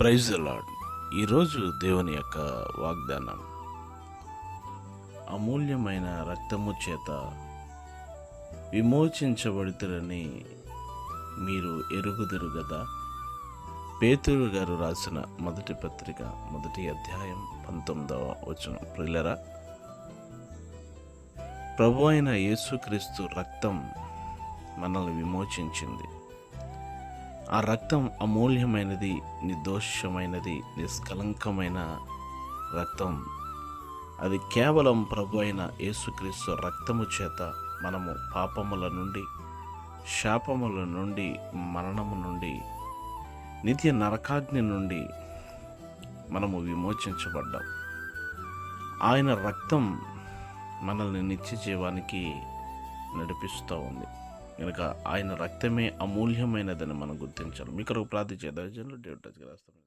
Praise lord ఈరోజు దేవుని యొక్క వాగ్దానం. అమూల్యమైన రక్తము చేత విమోచించబడుతురని మీరు ఎరుగుదురు కదా పేతురు గారు రాసిన మొదటి పత్రిక మొదటి అధ్యాయం పంతొమ్మిదవ వచనం. ప్రిల్లరా ప్రభు అయిన యేసుక్రీస్తు రక్తం మనల్ని విమోచించింది. ఆ రక్తం అమూల్యమైనది నిర్దోషమైనది నిష్కలంకమైన రక్తం. అది కేవలం ప్రభు అయిన యేసుక్రీస్తు రక్తము చేత మనము పాపముల నుండి శాపముల నుండి మరణము నుండి నిత్య నరకాగ్ని నుండి మనము విమోచించబడ్డాం. ఆయన రక్తం మనల్ని నిత్య జీవానికి నడిపిస్తూ ఉంది. కనుక ఆయన రక్తమే అమూల్యమైనదని మనం గుర్తించాలి. మీకు ఒక ప్రార్థన చేద్దాం డేవిడ్